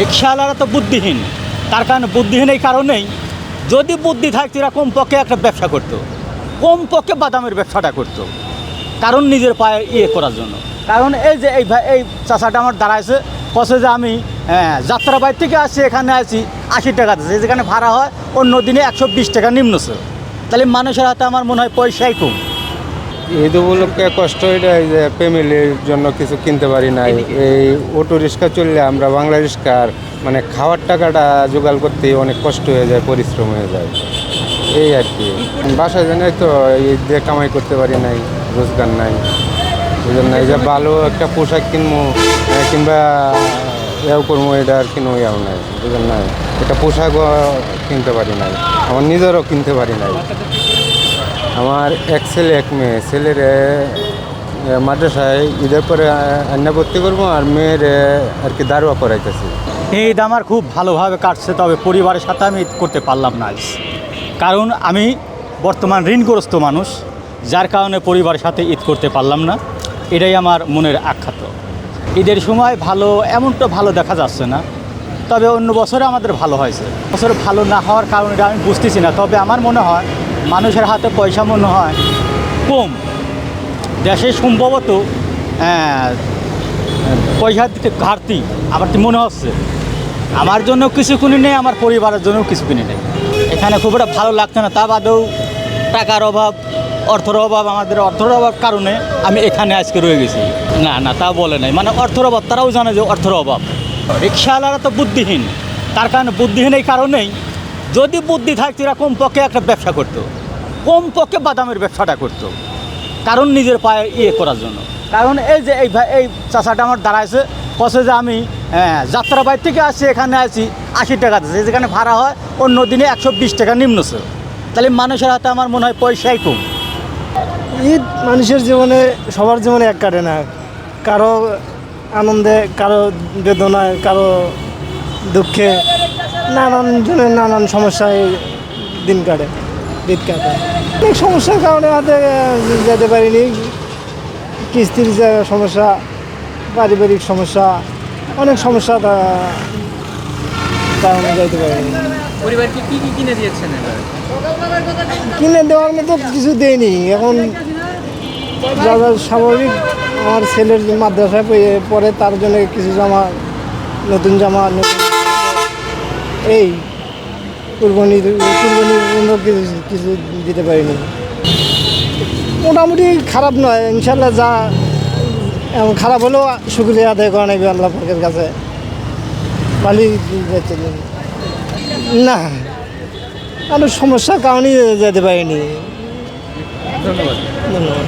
রিক্সাওয়ালারা তো বুদ্ধিহীন। তার কারণে বুদ্ধিহীন এই কারণেই যদি বুদ্ধি থাকতো এরা কমপক্ষে একটা ব্যবসা করতো। কমপক্ষে বাদামের ব্যবসাটা করতো। কারণ নিজের পায়ে ইয়ে করার জন্য। কারণ এই যে এই এই চাষাটা আমার দাঁড়াইছে কষে যে আমি হ্যাঁ, যাত্রাবাড়ি থেকে আসি এখানে আসি আশি টাকা দিচ্ছে যেখানে ভাড়া হয় অন্য দিনে একশো বিশ টাকা নিম্নছে। তাহলে মানুষের হাতে আমার মনে হয় পয়সাই কম। ঈদ উপলক্ষে কষ্ট এটা যে ফ্যামিলির জন্য কিছু কিনতে পারি নাই। এই অটো রিক্সা চললে আমরা বাংলা রিক্সার মানে খাওয়ার টাকাটা জোগাড় করতে অনেক কষ্ট হয়ে যায়, পরিশ্রম হয়ে যায়। এই আর কি। বাসায় জানাই তো এই যে কামাই করতে পারি নাই, রোজগার নাই। এই জন্য এই যে ভালো একটা পোশাক কিনবো কিংবা ইয়াও করব এটা আর কিনো ইয়াও নাই। বুঝলেন নাই এটা পোশাকও কিনতে পারি নাই, আমার নিজেরও কিনতে পারি নাই। আমার এক ছেলে, এক মেয়ে। ছেলের মাদ্রাসায় ঈদের পরে আন্না ভর্তি করব আর মেয়ের আর কি দারোয়া করাইতেছি ঈদ আমার খুব ভালোভাবে কাটছে, তবে পরিবারের সাথে আমি ঈদ করতে পারলাম না কারণ আমি বর্তমান ঋণগ্রস্ত মানুষ, যার কারণে পরিবারের সাথে ঈদ করতে পারলাম না। এটাই আমার মনের আখ্যাত। ঈদের সময় ভালো, এমনটা ভালো দেখা যাচ্ছে না, তবে অন্য বছরে আমাদের ভালো হয়েছে। বছর ভালো না হওয়ার কারণে আমি বুঝতেছি না, তবে আমার মনে হয় মানুষের হাতে পয়সা মনে হয়। কম। দেশে সম্ভবত আহ, পয়সার দিকে ঘাটতি। আমার কি মনে হচ্ছে। আমার জন্য কিছু কিনে নেই আমার পরিবারের জন্য কিছু কিনে নেই। এখানে খুব একটা ভালো লাগছে না। তা বাদেও টাকার অভাব অর্থর অভাব আমাদের অর্থর অভাব কারণে আমি এখানে আজকে রয়ে গেছি। না না তা বলে নাই। মানে অর্থর অভাব তারাও জানে যে অর্থর অভাব। রিক্সাওয়ালারা তো বুদ্ধিহীন। তার কারণে বুদ্ধিহীন এই কারণেই যদি বুদ্ধি থাকতো এরা কমপক্ষে একটা ব্যবসা করতো। কমপক্ষে বাদামের ব্যবসাটা করতো। কারণ নিজের পায়ে ইয়ে করার জন্য। কারণ এই যে এই এই চাষাটা আমার দাঁড়াইছে কষে যে আমি হ্যাঁ, যাত্রাবাড়ি থেকে আসছি এখানে আছি আশি টাকা দিচ্ছে যেখানে ভাড়া হয় অন্য দিনে একশো বিশ টাকা নিম্নছে তাহলে মানুষের হাতে আমার মনে হয় পয়সাই কম। ঈদ মানুষের জীবনে সবার জীবনে এক কাটে না। কারও আনন্দে কারও বেদনায় কারও দুঃখে। নানান জনের নানান সমস্যায় দিন কাটে দিন কাটে। অনেক সমস্যার কারণে হাতে যেতে পারিনি। কিস্তির যে সমস্যা পারিবারিক সমস্যা অনেক সমস্যা কারণে যেতে পারিনি। পরিবারকে কি কি কিনে দিয়েছেন কিনে দেওয়ার মতো কিছু দেয়নি এখন যা যা স্বাভাবিক আমার ছেলের মাদ্রাসায় পড়ে তার জন্য কিছু জামা নতুন জামা নতুন এই, কুরবানি কুরবানির জন্য কিছু কিছু দিতে পারিনি। মোটামুটি খারাপ নয় ইনশাল্লাহ যা, এমন খারাপ হলেও শুক্রিয়া আদায় করা নেবে আল্লাহ পাকের কাছে। যাচ্ছে না আমি সমস্যার কারণেই যেতে পারিনি। ধন্যবাদ ধন্যবাদ।